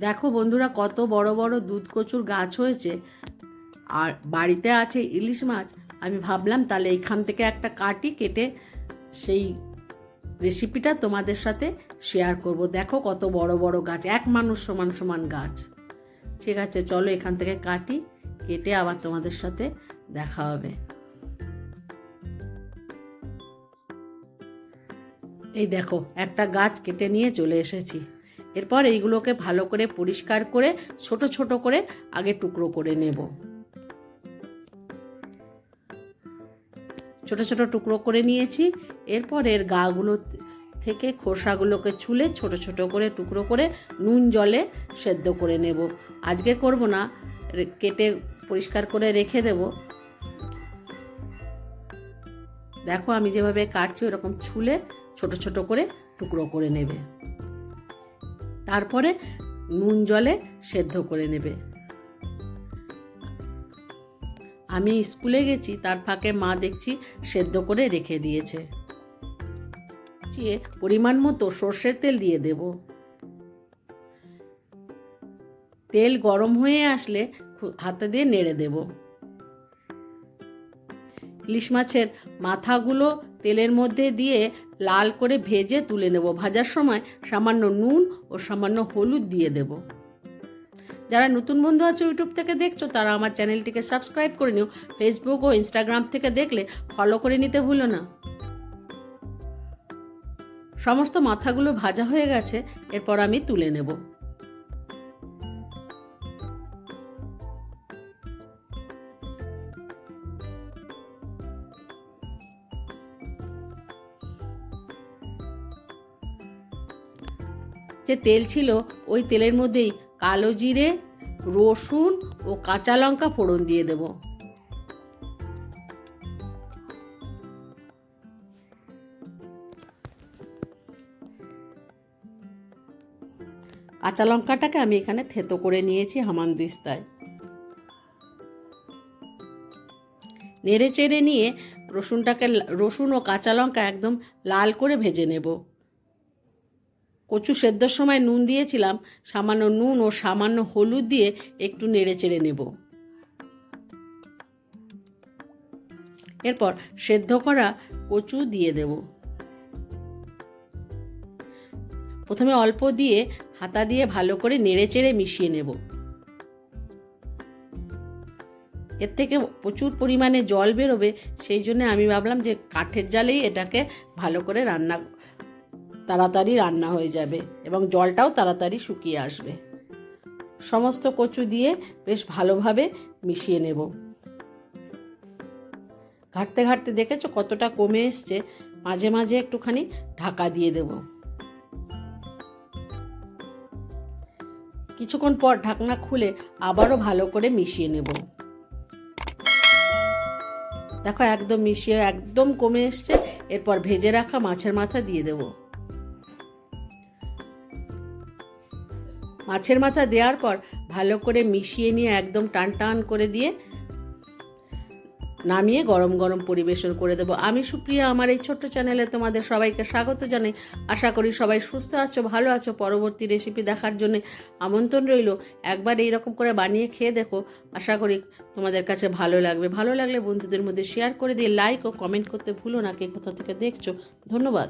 দেখো বন্ধুরা কত বড় বড় দুধ কচুর গাছ হয়েছে। আর বাড়িতে আছে ইলিশ মাছ। আমি ভাবলাম তাহলে এইখান থেকে একটা কাটি কেটে সেই রেসিপিটা তোমাদের সাথে শেয়ার করব। দেখো কত বড় বড় গাছ, এক মানুষ সমান সমান গাছ। ঠিক আছে, চলো এখান থেকে কাটি কেটে আবার তোমাদের সাথে দেখা হবে। এই দেখো, একটা গাছ কেটে নিয়ে চলে এসেছি। এরপর এইগুলোকে ভালো করে পরিষ্কার করে, ছোট ছোট করে আগে টুকরো করে নেব। ছোট ছোট টুকরো করে নিয়েছি। এরপর এর গাগুলো থেকে খোসাগুলোকে ছুলে ছোট ছোট করে টুকরো করে নুন জলে সেদ্ধ করে নেব। আজকে করব না কেটে পরিষ্কার করে রেখে দেব। দেখো আমি যেভাবে কাটছি ওরকম ছুলে ছোট ছোট করে টুকরো করে নেবে। তারপরে নুন জলে সেদ্ধ করে নেবে। আমি স্কুলে গেছি, তার ফাঁকে মা দেখছি সেদ্ধ করে রেখে দিয়েছে। দিয়ে পরিমাণ মতো সর্ষের তেল দিয়ে দেব। তেল গরম হয়ে আসলে হাতে দিয়ে নেড়ে দেব। ইলিশ মাছের মাথাগুলো তেলের মধ্যে দিয়ে লাল করে ভেজে তুলে নেব। ভাজার সময় সামান্য নুন ও সামান্য হলুদ দিয়ে দেব। যারা নতুন বন্ধু আছে ইউটিউব থেকে দেখছ, তারা আমার চ্যানেলটিকে সাবস্ক্রাইব করে নিও। ফেসবুক ও ইনস্টাগ্রাম থেকে দেখলে ফলো করে নিতে ভুলো না। সমস্ত মাথাগুলো ভাজা হয়ে গেছে, এরপর আমি তুলে নেব। যে তেল ছিল, ওই তেলের মধ্যেই কালো জিরে, রসুন ও কাঁচা লঙ্কা ফোড়ন দিয়ে দেব। কাঁচা লঙ্কাটাকে আমি এখানে থেতো করে নিয়েছি হামানদিস্তায় নেড়ে চেড়ে নিয়ে রসুনটাকে, রসুন ও কাঁচা লঙ্কা একদম লাল করে ভেজে নেব। কচু সেদ্ধর সময় নুন দিয়েছিলাম, সামান্য নুন ও সামান্য হলুদ দিয়ে একটু নেড়ে চেড়ে নেব। এরপর সেদ্ধ করা কচু দিয়ে দেব। প্রথমে অল্প দিয়ে হাতা দিয়ে ভালো করে নেড়ে চেড়ে মিশিয়ে নেব। এর থেকে প্রচুর পরিমাণে জল বেরোবে, সেই জন্য আমি ভাবলাম যে কাঠের জালেই এটাকে ভালো করে রান্না তাড়াতাড়ি রান্না হয়ে যাবে এবং জলটাও তাড়াতাড়ি শুকিয়ে আসবে। সমস্ত কচু দিয়ে বেশ ভালোভাবে মিশিয়ে নেব। ঘাটতে ঘাটতে দেখেছ কতটা কমে এসছে? মাঝে মাঝে একটুখানি ঢাকা দিয়ে দেব। কিছুক্ষণ পর ঢাকনা খুলে আবারও ভালো করে মিশিয়ে নেব। দেখো একদম মিশিয়ে একদম কমে এসছে। এরপর ভেজে রাখা মাছের মাথা দিয়ে দেবো। মাছের মাথা দেওয়ার পর ভালো করে মিশিয়ে নিয়ে একদম টান টান করে দিয়ে নামিয়ে গরম গরম পরিবেশন করে দেবো। আমি সুপ্রিয়া, আমার এই ছোট্ট চ্যানেলে তোমাদের সবাইকে স্বাগত জানাই। আশা করি সবাই সুস্থ আছো, ভালো আছো। পরবর্তী রেসিপি দেখার জন্য আমন্ত্রণ রইল। একবার এই রকম করে বানিয়ে খেয়ে দেখো। আশা করি তোমাদের কাছে ভালো লাগবে। ভালো লাগলে বন্ধুদের মধ্যে শেয়ার করে দিয়ে লাইক ও কমেন্ট করতে ভুলো না, কে কোথা থেকে দেখছ। ধন্যবাদ।